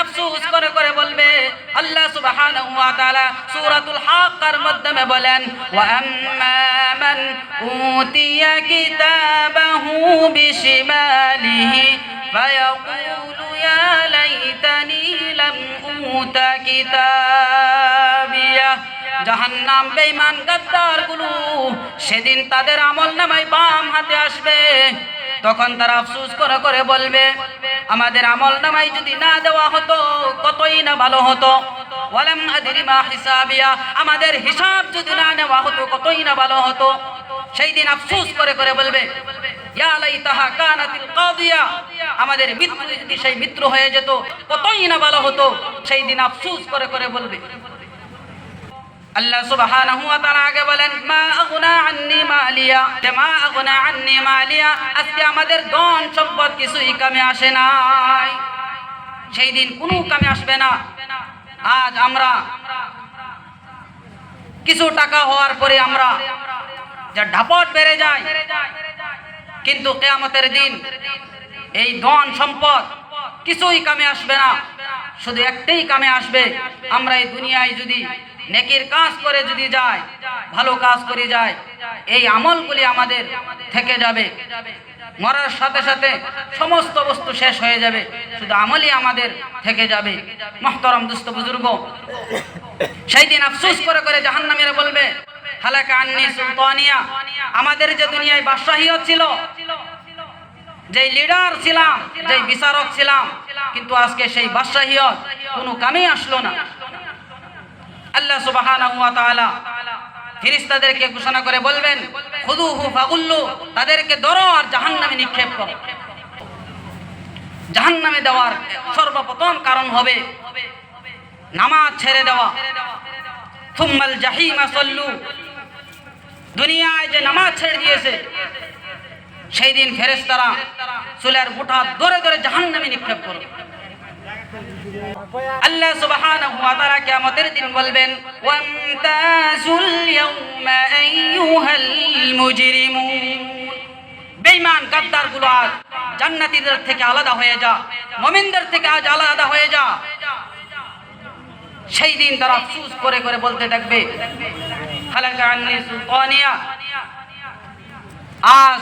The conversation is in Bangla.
আফসোস করে করে বলবে, আল্লাহ সুবহানাহু ওয়া তাআলা সূরাতুল হাক্কার মাধ্যমে বলেন, ওয়া আম্মা মান উতিয়া কিতাবাহু বিশিমালিহি ফায়াকুলু ইয়া লাইতানি লাম উতা কিতাবিয়া। জাহান্নাম বেঈমান গাদ্দারগুলো, সেদিন তাদের আমল নামায় বাম হাতে আসবে। তখন তারা আফসোস করে করে বলবে, আমাদের আমল নামাই যদি না দেওয়া হতো, কতই না ভালো হতো? আমাদের হিসাব যদি না নেওয়া হতো, কতই না ভালো হতো? সেই দিন আফসুস করে করে বলবে আমাদের মিত্র যদি সেই মিত্র হয়ে যেত, কতই না ভালো হতো? সেই দিন আফসোস করে করে বলবে আল্লাহ সুবহানাহু ওয়া তাআলা আগে বলেন, মা আগনা আন্নি মালিয়া। তে, মা আগনা আন্নি মালিয়া, আজকে আমাদের ধন সম্পদ কিছুই কামে আসে নাই। সেই দিন কোনো কামে আসবে না। আজ আমরা কিছু টাকা হওয়ার পরে আমরা যা ঢাপট বেড়ে যায়, কিন্তু কেয়ামতের দিন এই ধন সম্পদ কিছুই কামে আসবে না। শুধু একটাই কামে আসবে। আমরা এই দুনিয়ায় যদি নেকির কাজ করে যদি যায়, ভালো কাজ করে যায়, এই আমলগুলি আমাদের থেকে যাবে। মরার সাথে সাথে সমস্ত বস্তু শেষ হয়ে যাবে, শুধু আমলই আমাদের থেকে যাবে। মহতরম দুস্থ বুজুর্গ, সেই দিন আফসোস করে করে জাহান্নামীরা বলবে, হালাকা আন্নি সুলতানিয়া, আমাদের যে দুনিয়ায় বাদশাহী ছিল যে লিডার ছিলাম যে বিচারক ছিলাম, কিন্তু আজকে সেই বাদশাহিয়ত কোনো কামে আসলো না। আল্লাহ তাআলা ফেরেশতাদেরকে ঘোষণা করে বলবেন তাদেরকে ধরো আর জাহান্নামে নিক্ষেপ করো। জাহান্নামে দেওয়ার সর্বপ্রথম কারণ হবে নামাজ ছেড়ে দেওয়া। থুম্মাল জাহিমা সল্লু, দুনিয়ায় যে নামাজ ছেড়ে দিয়েছে, সেই দিন ফেরেশতারা চুলের মুঠা ধরে ধরে জাহান্নামে নিক্ষেপ করো আল্লাহ সুবহানাহু ওয়া তাআলা কিয়ামতের দিন বলবেন, ওয়ামতাজুল ইয়াউমা আইয়ুহাল মুজরিমুন। বেঈমান গাদ্দারগুলো আজ জান্নাতীদের থেকে আলাদা হয়ে যা, মুমিনদের থেকে আজ আলাদা হয়ে যা। সেই দিন তারা আফসোস করে করে বলতে থাকবে খালাকা আন্নি সুলতানিয়া। আজ